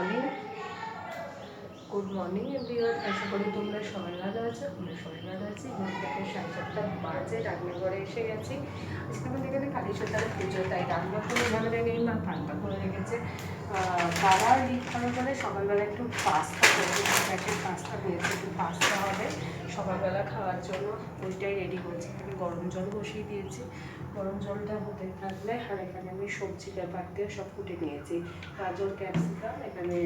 Morning good morning everyone আশা করি তোমরা সবাই ভালো আছো। আমরা সবাই ভালো আছি। ঘুম থেকে সাড়ে সাতটা বাজে, রান্নাঘরে এসে গেছি। আজকে আমাদের এখানে কালী সন্তানের পুজো, তাই রান্না করে ঝামেলা নেই মা পান্তা করে রেখেছে। বাবা লিখ করার পরে সকালবেলা একটু পাস্তা করেছে প্যাকেট পাস্তা দিয়েছে, একটু পাস্তা হবে সকালবেলা খাওয়ার জন্য। ওইটাই রেডি করছি। এখানে গরম জল বসিয়ে দিয়েছি। গরম জলটা হতে থাকলে আর এখানে আমি সবজি ব্যাপার দিয়ে সব কুটে নিয়েছি। গাজর, ক্যাপসিকাম, এখানে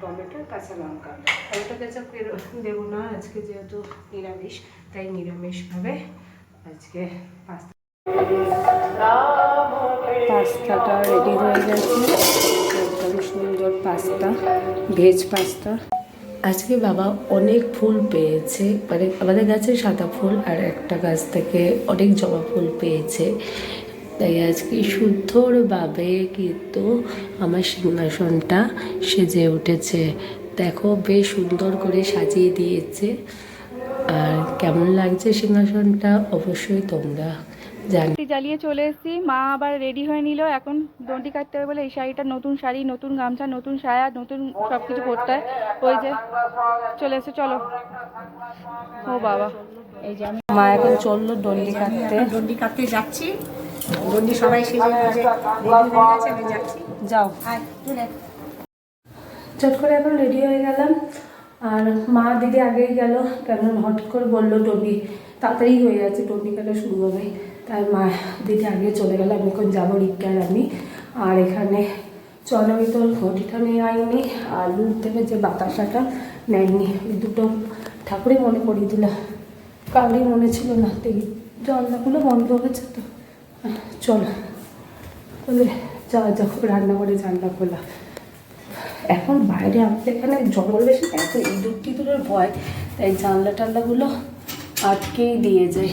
টমেটো, কাঁচা লঙ্কা। টমেটো, কেচাপ দেবো না, আজকে যেহেতু নিরামিষ, তাই নিরামিষভাবে আজকে পাস্তা পাস্তাটা রেডি হয়ে গেছে। একদম সুন্দর পাস্তা, ভেজ পাস্তা। আজকে বাবা অনেক ফুল পেয়েছে মানে আমাদের গাছে সাদা ফুল আর একটা গাছ থেকে অনেক জবা ফুল পেয়েছে। তাই আজকে শুদ্ধভাবে কিন্তু আমার সিংহাসনটা সেজে উঠেছে। দেখো বেশ সুন্দর করে সাজিয়ে দিয়েছে। আর কেমন লাগছে সিংহাসনটা? অবশ্যই তোমরা জানি জ্বালিয়ে চলে এসেছি। মা আবার রেডি হয়ে নিল। এখন দণ্ডি কাটতে হবে বলে এই শাড়িটা নতুন শাড়ি নতুন গামছা নতুন সায়া নতুন সব কিছু করতে হয়। ওই যে চলে এসে চলো। ও বাবা। এই যে মা এখন চলল ডন্ডি কাটতে। দণ্ডি কাটতে যাচ্ছি। সবাই সেজে গুজে রেডি হয়ে গেছে আমি যাচ্ছি। যাও। চট করে এখন রেডি হয়ে গেলাম। আর মা দিদি আগেই গেল কেন হট করে বলল টবি তাড়াতাড়ি হয়ে যাচ্ছে টবি কাটা শুরু হবে। তাই মা দিদি আগে চলে গেল আমি এখন যাব রিক্কার আমি। আর এখানে চলো তো ঘটিটা নিয়ে আইনি আর লুট থেকে যে বাতাসাটা নেয়নি ওই দুটো ঠাকুরই মনে করিয়ে দিল। কাউরই মনে ছিল না দেখি জানলাগুলো বন্ধ হয়েছে তো। চলো। বলে যা যা রান্না করে জানলা খোলা। এখন বাইরে আমাদের এখানে জঙ্গল বেশি এত ইঁদুর টিঁদুরের ভয়, তাই জানলা টানলাগুলো আটকেই দিয়ে যায়।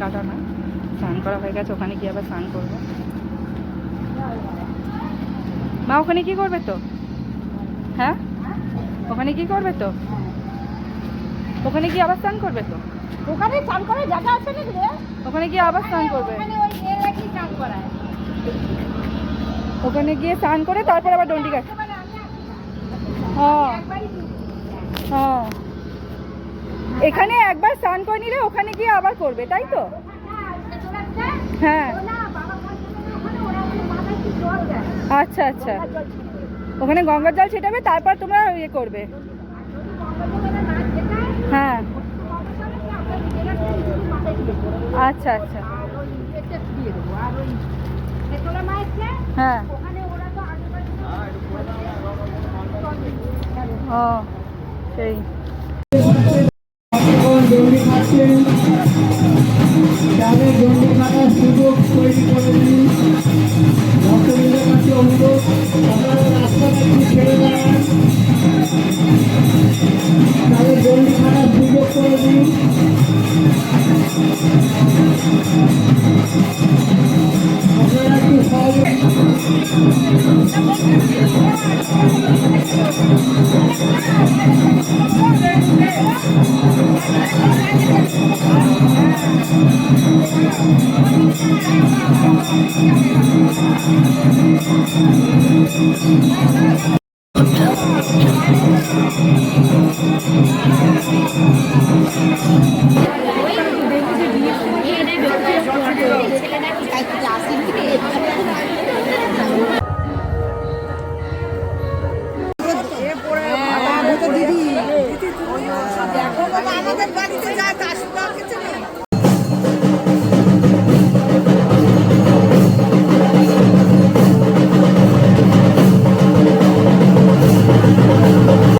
কাটা না। স্নান করা হয়ে গেছে ওখানে গিয়ে আবার স্নান করব। মা ওখানে কি করবে তো? হ্যাঁ? ওখানে কি করবে তো? ওখানে গিয়ে আবার স্নান করবে তো? ওখানে স্নান করার জায়গা আছে নাকি রে? ওখানে গিয়ে আবার স্নান করবে। ওখানে গিয়ে স্নান করে তারপর আবার ডন্ডি কাট হ্যাঁ। হ্যাঁ এখানে একবার স্নান করে নিলে ওখানে গিয়ে আবার করবে, তাই তো? হ্যাঁ। আচ্ছা আচ্ছা। ওখানে গঙ্গার জল ছেটাবে, তারপর তোমরা ইয়ে করবে। হ্যাঁ। আচ্ছা আচ্ছা। হ্যাঁ। ও, সেই। আপনারা একটু সহযোগ Thank Thank you.